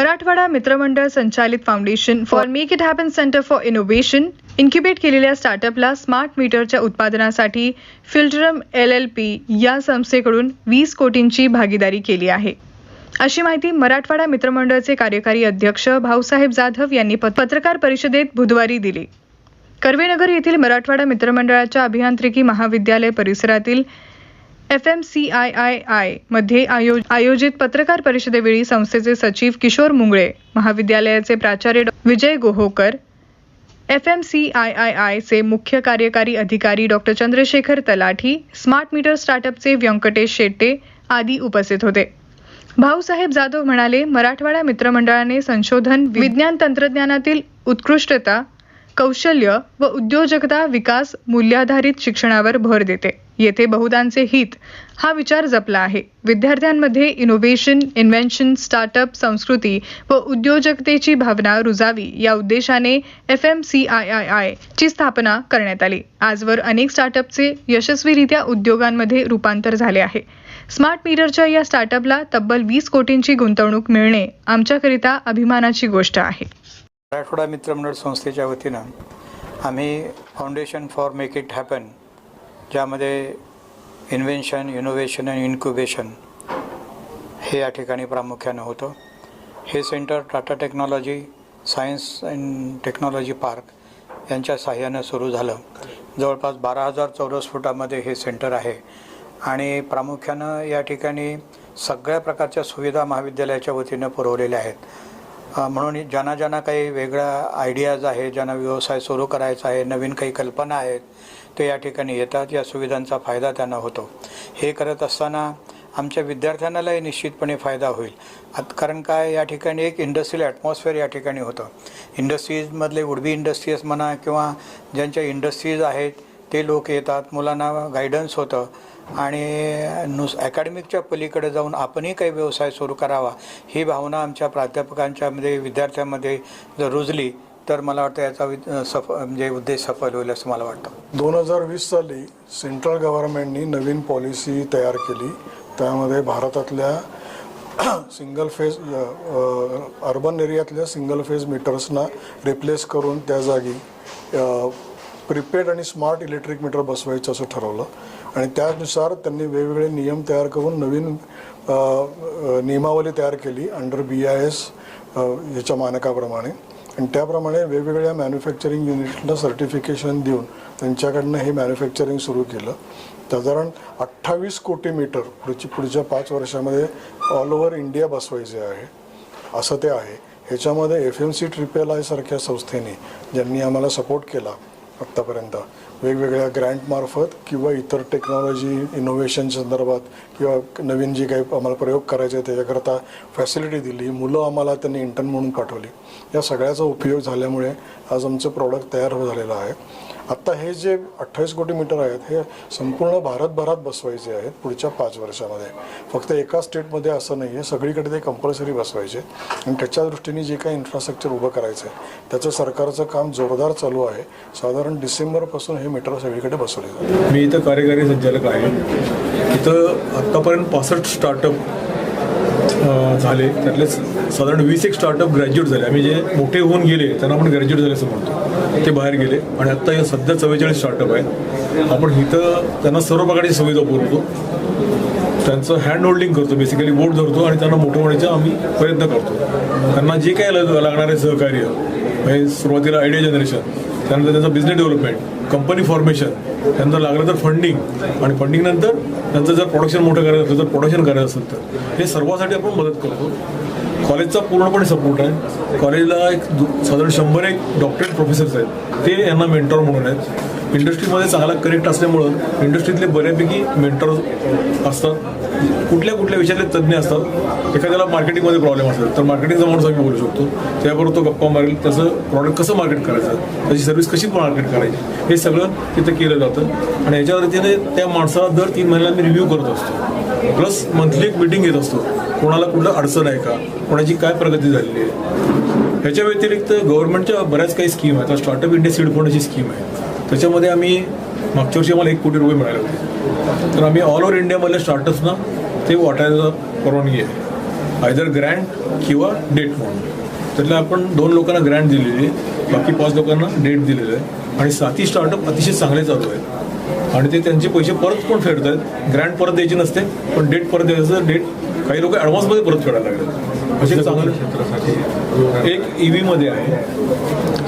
मराठवाडा मित्रमंडळ संचालित foundation for make it happen centre for innovation incubate केलेल्या स्टार्टअपला स्मार्ट मीटरच्या उत्पादनासाठी फिल्टरम एल एल पी या संस्थेकडून वीस कोटींची भागीदारी केली आहे. अशी माहिती मराठवाडा मित्रमंडळाचे कार्यकारी अध्यक्ष भाऊसाहेब जाधव यांनी पत- पत्रकार परिषदेत बुधवारी दिली. कर्वेनगर येथील मराठवाडा मित्रमंडळाच्या अभियांत्रिकी महाविद्यालय परिसरातील F M C I I आयमध्ये आयोजित पत्रकार परिषदेवेळी संस्थेचे सचिव किशोर मुंगळे महाविद्यालयाचे प्राचार्य Dr. Vijay Gohokar F M C I I आयचे मुख्य कार्यकारी अधिकारी doctor Chandrashekhar Talathi smart meter स्टार्टअपचे Venkatesh Shette आदी उपस्थित होते भाऊसाहेब जाधव म्हणाले मराठवाडा मित्रमंडळाने संशोधन विज्ञान तंत्रज्ञानातील उत्कृष्टता कौशल्य व उद्योजकता विकास मूल्याधारित शिक्षणावर भर देते येथे बहुदांचे हित. हा विचार जपला आहे. विद्यार्थ्यांमध्ये इनोव्हेशन इन्व्हेन्शन स्टार्टअप संस्कृती व उद्योजकतेची भावना रुजावी या उद्देशाने F M C I I I ची स्थापना करण्यात आली. आजवर अनेक स्टार्टअपचे यशस्वीरित्या उद्योगांमध्ये रूपांतर झाले आहे. स्मार्ट मीटरच्या या स्टार्टअपला तब्बल वीस कोटींची गुंतवणूक मिळणे आमच्याकरिता अभिमानाची गोष्ट आहे. मराठवाडा मित्रमंडळ संस्थेच्या वतीनं आम्ही foundation for make it happen ज्यामध्ये इन्व्हेन्शन इनोव्हेशन आणि इन्क्युबेशन हे या ठिकाणी प्रामुख्यानं होतं. हे centre Tata technology science and technology park यांच्या साह्यानं सुरू झालं. जवळपास बारा हजार चौरस फुटामध्ये हे सेंटर आहे. आणि प्रामुख्यानं या ठिकाणी सगळ्या प्रकारच्या सुविधा महाविद्यालयाच्या वतीनं पुरवलेल्या आहेत. म्हणून ज्यांना ज्यांना काही वेगळ्या आयडियाज आहे ज्यांना व्यवसाय सुरू करायचा आहे नवीन काही कल्पना आहेत ते या ठिकाणी येतात. या सुविधांचा फायदा त्यांना होतो. हे करत असताना आमच्या विद्यार्थ्यांनाही निश्चितपणे फायदा होईल. आत कारण काय? या ठिकाणी एक इंडस्ट्रियल ॲटमॉस्फिअर या ठिकाणी होतं. इंडस्ट्रीजमधले उडबी इंडस्ट्रीज म्हणा किंवा ज्यांच्या इंडस्ट्रीज आहेत ते लोक येतात. मुलांना गायडन्स होतं. आणि नुस अकॅडमिकच्या पलीकडे जाऊन आपणही काही व्यवसाय सुरू करावा ही भावना आमच्या प्राध्यापकांच्यामध्ये विद्यार्थ्यांमध्ये जर रुजली तर मला वाटतं याचा वि- सफ म्हणजे उद्देश सफल होईल असं मला वाटतं. दोन हजार वीस साली सेंट्रल गव्हर्नमेंटनी नवीन पॉलिसी तयार केली. त्यामध्ये भारतातल्या सिंगल फेज अर्बन एरियातल्या सिंगल फेज मीटर्सना रिप्लेस करून त्या जागी प्रिपेड आणि स्मार्ट इलेक्ट्रिक मीटर बसवायचं असं ठरवलं. आणि त्यानुसार त्यांनी वेगवेगळे नियम तयार करून नवीन नियमावली तयार केली अंडर बी आय एस ह्याच्या मानकाप्रमाणे. आणि त्याप्रमाणे वेगवेगळ्या मॅन्युफॅक्चरिंग युनिटला सर्टिफिकेशन देऊन त्यांच्याकडनं हे मॅन्युफॅक्चरिंग सुरू केलं. साधारण अठ्ठावीस कोटी मीटर पुढची पुढच्या पाच वर्षामध्ये ऑल ओव्हर इंडिया बसवायचे आहे. असं ते आहे. ह्याच्यामध्ये F M C triple I सारख्या संस्थेने ज्यांनी आम्हाला सपोर्ट केला आत्तापर्यंत वेगवेगळ्या ग्रँटमार्फत किंवा इतर टेक्नॉलॉजी इनोव्हेशन संदर्भात किंवा नवीन जे काही आम्हाला प्रयोग करायचे त्याच्याकरता फॅसिलिटी दिली मुलं आम्हाला त्यांनी इंटर्न म्हणून पाठवली. या सगळ्याचा उपयोग झाल्यामुळे आज आमचं प्रॉडक्ट तयार झालेलं आहे. आत्ता हे जे अठ्ठावीस कोटी मीटर आहेत हे संपूर्ण भारतभरात बसवायचे आहेत पुढच्या पाच वर्षामध्ये. फक्त एका स्टेटमध्ये असं नाही आहे सगळीकडे ते कंपल्सरी बसवायचे. आणि त्याच्या दृष्टीने जे काही इन्फ्रास्ट्रक्चर उभं करायचं आहे त्याचं सरकारचं काम जोरदार चालू आहे. साधारण डिसेंबरपासून हे मीटर सगळीकडे बसवले जातात. मी इथं कार्यकारी संचालक आहे. इथं आत्तापर्यंत पासष्ट स्टार्टअप झाले. त्यातले साधारण वीस एक स्टार्टअप ग्रॅज्युएट झाले. आम्ही जे मोठे होऊन गेले त्यांना आपण ग्रॅज्युएट झाले असं म्हणतो. ते बाहेर गेले. आणि आत्ता या सध्या चव्वेचाळीस स्टार्टअप आहेत. आपण इथं त्यांना सर्व प्रकारची सुविधा पुरवतो त्यांचं हँड होल्डिंग करतो बेसिकली बोट धरतो आणि त्यांना मोठं होण्याचा आम्ही प्रयत्न करतो. त्यांना जे काही लागणारे सहकार्य म्हणजे सुरुवातीला आयडिया जनरेशन त्यानंतर त्यांचं बिझनेस डेव्हलपमेंट कंपनी फॉर्मेशन त्यांचं लागलं तर फंडिंग आणि फंडिंगनंतर त्यांचं जर प्रोडक्शन मोठं करायचं असेल तर प्रोडक्शन करायचं असेल तर. हे सर्वासाठी आपण मदत करतो. कॉलेजचा पूर्णपणे सपोर्ट आहे. कॉलेजला एक दु- साधारण शंभर एक डॉक्टरेट प्रोफेसर्स आहेत. ते यांना मेंटॉर म्हणून आहेत. इंडस्ट्रीमध्ये चांगला कनेक्ट असल्यामुळं इंडस्ट्रीतले बऱ्यापैकी मेंटर असतात. कुठल्या कुठल्या विषयातले तज्ज्ञ असतात. एखाद्याला मार्केटिंगमध्ये प्रॉब्लेम असेल तर मार्केटिंगचा माणूस आम्ही बोलू शकतो. त्याबरोबर तो गप्पा मारेल त्याचं प्रॉडक्ट कसं मार्केट करायचं त्याची सर्व्हिस कशी मार्केट करायची हे सगळं तिथं केलं जातं. आणि याच्या वतीने त्या माणसाला दर तीन महिन्याला मी रिव्ह्यू करत असतो. प्लस मंथली एक मिटिंग घेत असतो. कोणाला कुठलं अडचण आहे का? कोणाची काय प्रगती झालेली आहे? ह्याच्या व्यतिरिक्त गव्हर्नमेंटच्या बऱ्याच काही स्कीम आहेत. स्टार्टअप इंडिया सीड फंडची स्कीम आहे. त्याच्यामध्ये आम्ही मागच्या वर्षी आम्हाला एक कोटी रुपये मिळाले होते. तर आम्ही ऑल ओव्हर इंडियामधल्या स्टार्टअप्सना ते वाटायला परवानगी आहे. आयदर ग्रँड किंवा डेट म्हणून त्यातल्या आपण दोन लोकांना ग्रँड दिलेली आहे बाकी पाच लोकांना डेट दिलेलं आहे. आणि साती स्टार्टअप अतिशय चांगले चालू आहेत. आणि ते त्यांचे पैसे परत पण फेडत आहेत? ग्रँड परत द्यायची नसते पण डेट परत द्यायचं डेट काही लोक ॲडव्हान्समध्ये परत फेडायला लागले. असे चांगले क्षेत्रासाठी. एक ई मध्ये आहे.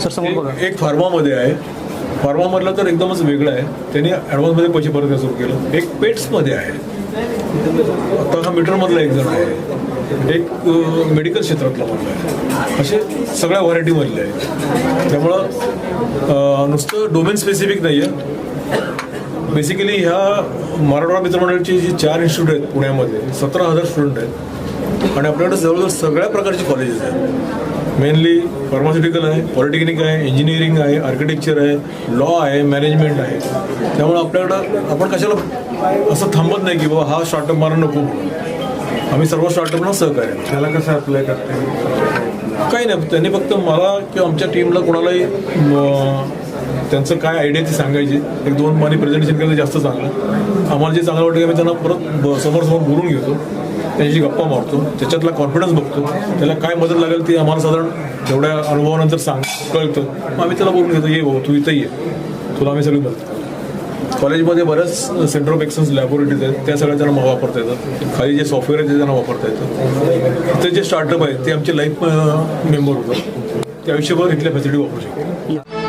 सर समोर बघा. एक- एक फार्मामध्ये आहे. फार्मामधलं तर एकदमच वेगळं आहे. त्यांनी ॲडव्हान्समध्ये पैसे परत सुरू केलं. एक पेट्समध्ये आहे. आता हा मीटरमधला एक जण आहे. एक मेडिकल क्षेत्रातला मधला आहे. असे सगळ्या व्हरायटीमधले आहे त्यामुळं नुसतं डोमेन स्पेसिफिक नाही आहे बेसिकली ह्या मराठवाडा मित्रमंडळची जी चार इन्स्टिट्यूट आहेत पुण्यामध्ये सतरा हजार स्टुडंट आहेत. आणि आपल्याकडे जवळजवळ सगळ्या प्रकारची कॉलेजेस आहेत. मेनली फार्मास्युटिकल आहे पॉलिटेक्निक आहे इंजिनिअरिंग आहे आर्किटेक्चर आहे लॉ आहे मॅनेजमेंट आहे. त्यामुळे आपल्याकडं आपण कशाला असं थांबत नाही की बाबा हा स्टार्टअप मला नको. आम्ही सर्व स्टार्टअपना सहकार्य. त्याला कसं अप्लाय करते काही नाही त्यांनी फक्त मला किंवा आमच्या टीमला कोणालाही त्यांचं काय आयडिया ती सांगायची. एक दोन पाणी प्रेझेंटेशन केलं जास्त चांगलं. आम्हाला जे चांगलं वाटतं की आम्ही त्यांना परत समोर समोर बोलून घेतो. त्यांच्याशी गप्पा मारतो त्याच्यातला कॉन्फिडन्स बघतो. त्याला काय मदत लागेल ती आम्हाला साधारण तेवढ्या अनुभवानंतर सांग कळतं. मग आम्ही त्याला बोलून घेतो ये भाऊ तू इथं ये. तुला आम्ही सगळी मदत कॉलेजमध्ये बऱ्याच सेंटर ऑफ एक्सन्स लॅबोरेटरीज आहेत त्या सगळ्या त्यांना वापरता येतात खाली जे सॉफ्टवेअर आहे ते त्यांना वापरता येतं. ते जे स्टार्टअप आहे ते आमचे लाईफ मेंबर होतात. ते आयुष्यभर इथल्या फॅसिलिटी वापरू शकतो